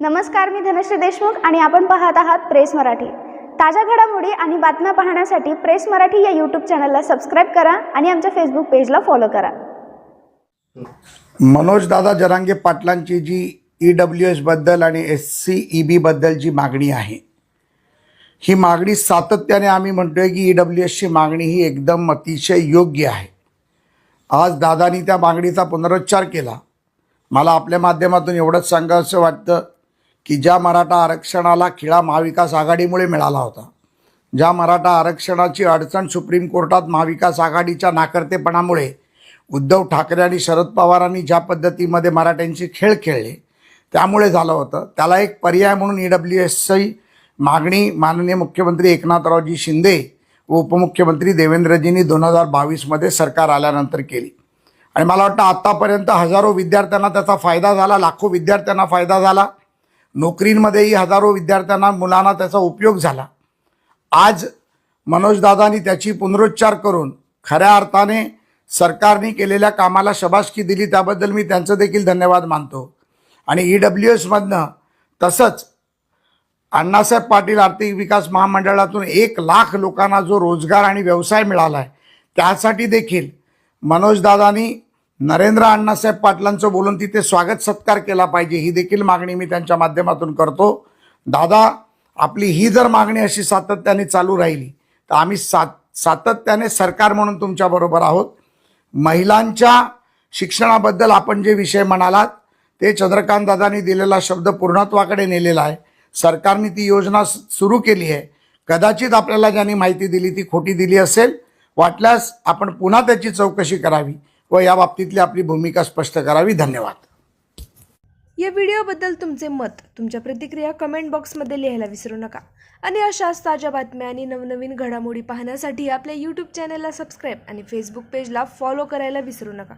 नमस्कार मी धनश्री देशमुख आणि आपण पाहत आहात प्रेस मराठी. ताज्या घडामोडी आणि बातम्या पाहण्यासाठी प्रेस मराठी या यूट्यूब चॅनलला सबस्क्राईब करा आणि आमच्या फेसबुक पेजला फॉलो करा. मनोज दादा जरांगे पाटलांची जी ई डब्ल्यू एसबद्दल आणि एस सी ई बीबद्दल जी मागणी आहे ही मागणी सातत्याने आम्ही म्हणतोय की ई डब्ल्यू एसची मागणी ही एकदम अतिशय योग्य आहे. आज दादानी त्या मागणीचा पुनरुच्चार केला. मला आपल्या माध्यमातून एवढंच सांगावंसं वाटतं की ज्या मराठा आरक्षणाला खिळा महाविकास आघाडीमुळे मिळाला होता ज्या मराठा आरक्षणाची अडचण सुप्रीम कोर्टात महाविकास आघाडीच्या नाकर्तेपणामुळे उद्धव ठाकरे आणि शरद पवारांनी ज्या पद्धतीमध्ये मराठ्यांशी खेळ खेळले त्यामुळे झालं होतं. त्याला एक पर्याय म्हणून ई डब्ल्यू एसची मागणी माननीय मुख्यमंत्री एकनाथरावजी शिंदे व उपमुख्यमंत्री देवेंद्रजींनी दोन हजार बावीसमध्ये सरकार आल्यानंतर केली. आणि मला वाटतं आत्तापर्यंत हजारो विद्यार्थ्यांना त्याचा फायदा झाला लाखो विद्यार्थ्यांना फायदा झाला. नोकरींमध्येही हजारो विद्यार्थ्यांना मुलांना त्याचा उपयोग झाला. आज मनोजदादांनी त्याची पुनरुच्चार करून खऱ्या अर्थाने सरकारने केलेल्या कामाला शबासकी दिली त्याबद्दल मी त्यांचं देखील धन्यवाद मानतो. आणि ई डब्ल्यू एसमधनं तसंच अण्णासाहेब पाटील आर्थिक विकास महामंडळातून एक लाख लोकांना जो रोजगार आणि व्यवसाय मिळाला आहे त्यासाठी देखील मनोजदादांनी नरेंद्र अण्णासाहेब पाटलांचं बोलून तिथे स्वागत सत्कार केला पाहिजे ही देखील मागणी मी त्यांच्या माध्यमातून करतो. दादा आपली ही जर मागणी अशी सातत्याने चालू राहिली तर आम्ही सात सातत्याने सरकार म्हणून तुमच्याबरोबर आहोत. महिलांच्या शिक्षणाबद्दल आपण जे विषय म्हणालात ते चंद्रकांत दादांनी दिलेला शब्द पूर्णत्वाकडे नेलेला आहे. सरकारने ती योजना सुरू केली आहे. कदाचित आपल्याला ज्यांनी माहिती दिली ती खोटी दिली असेल. वाटल्यास आपण पुन्हा त्याची चौकशी करावी. व या बाबतीतली आपली भूमिका स्पष्ट करावी. धन्यवाद. या व्हिडिओबद्दल तुमचे मत तुमच्या प्रतिक्रिया कमेंट बॉक्समध्ये लिहायला विसरू नका. आणि अशाच ताज्या बातम्या आणि नवनवीन घडामोडी पाहण्यासाठी आपल्या यूट्यूब चॅनलला सबस्क्राईब आणि फेसबुक पेजला फॉलो करायला विसरू नका.